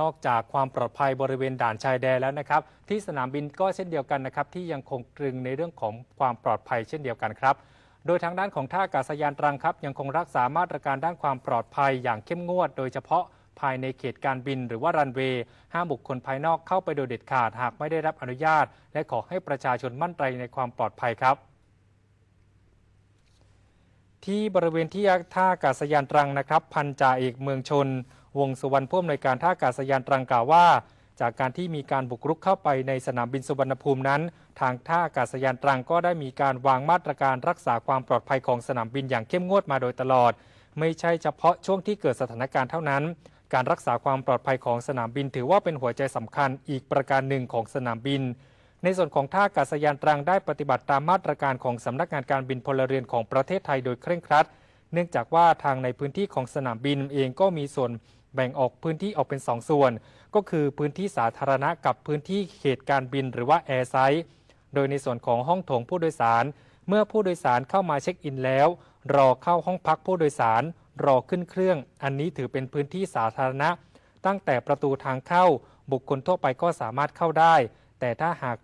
นอกจากความปลอดภัยบริเวณด่านชายแดนแล้วนะครับ ที่สนามบินก็เช่นเดียวกันนะครับ ที่ยังคงตรึงในเรื่องของความปลอดภัยเช่นเดียวกันครับ โดยทางด้านของท่าอากาศยานตรังครับ ยังคงรักษามาตรการด้านความปลอดภัยอย่างเข้มงวด โดยเฉพาะภายในเขตการบินหรือว่ารันเวย์ห้ามบุคคลภายนอกเข้าไปโดยเด็ดขาดหากไม่ได้รับอนุญาต และขอให้ประชาชนมั่นใจในความปลอดภัยครับที่บริเวณที่ท่าอากาศยานตรังนะครับ พันจ่าเอกเมืองชน วงสุวรรณผู้อำนวยการท่าอากาศยานตรังกล่าวว่า จากการที่มีการบุกรุกเข้าไปในสนามบินสุวรรณภูมินั้น ทางท่าอากาศยานตรังก็ได้มีการวางมาตรการรักษาความปลอดภัยของสนามบินอย่างเข้มงวดมาโดยตลอด ไม่ใช่เฉพาะช่วงที่เกิดสถานการณ์เท่านั้น การรักษาความปลอดภัยของสนามบินถือว่าเป็นหัวใจสำคัญอีกประการหนึ่งของสนามบินในส่วนของท่าอากาศยานตรังได้ปฏิบัติตามมาตรการของสำนักงานการบินพลเรือนของประเทศไทยโดยเคร่งครัด เนื่องจากว่าทางในพื้นที่ของสนามบินเองก็มีส่วน แบ่งออกพื้นที่ออกเป็น 2 ส่วน ก็คือพื้นที่สาธารณะกับพื้นที่เขตการบินหรือว่าแอร์ไซต์โดยในส่วนของห้องโถงผู้โดยสาร เมื่อผู้โดยสารเข้ามาเช็คอินแล้ว รอเข้าห้องพักผู้โดยสาร รอขึ้นเครื่อง อันนี้ถือเป็นพื้นที่สาธารณะ ตั้งแต่ประตูทางเข้า บุคคลทั่วไปก็สามารถเข้าได้ แต่ถ้าหาก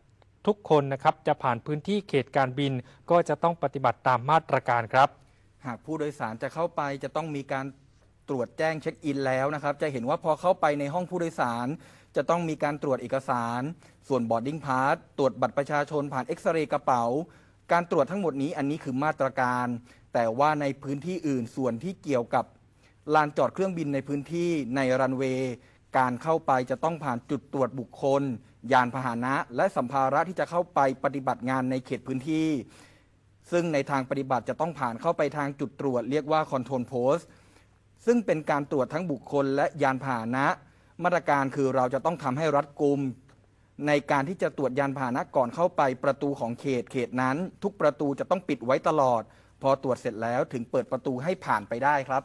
ทุกคนนะครับจะผ่านพื้นที่เขตการบินก็จะต้องปฏิบัติตามมาตรการครับ หากผู้โดยสารจะเข้าไปจะต้องมีการ ตรวจแจ้งเช็คอินแล้วนะครับ จะเห็นว่าพอเข้าไปในห้องผู้โดยสาร จะต้องมีการตรวจเอกสาร ส่วนบอร์ดดิ้งพาสตรวจบัตรประชาชนผ่านเอ็กซเรย์กระเป๋า การตรวจทั้งหมดนี้อันนี้คือมาตรการ แต่ว่าในพื้นที่อื่นส่วนที่เกี่ยวกับลานจอดเครื่องบินในพื้นที่ในรันเวย์การเข้าไปจะต้องผ่านจุดตรวจบุคคล ยานพาหนะ และสัมภาระที่จะเข้าไปปฏิบัติงานในเขตพื้นที่ ซึ่งในทางปฏิบัติจะต้องผ่านเข้าไปทางจุดตรวจเรียกว่าคอนโทรลโพสต์ ซึ่งเป็นการตรวจทั้งบุคคลและยานพาหนะ มาตรการคือเราจะต้องทำให้รัดกุม ในการที่จะตรวจยานพาหนะก่อนเข้าไปประตูของเขตเขตนั้น ทุกประตูจะต้องปิดไว้ตลอด พอตรวจเสร็จแล้วถึงเปิดประตูให้ผ่านไปได้ครับ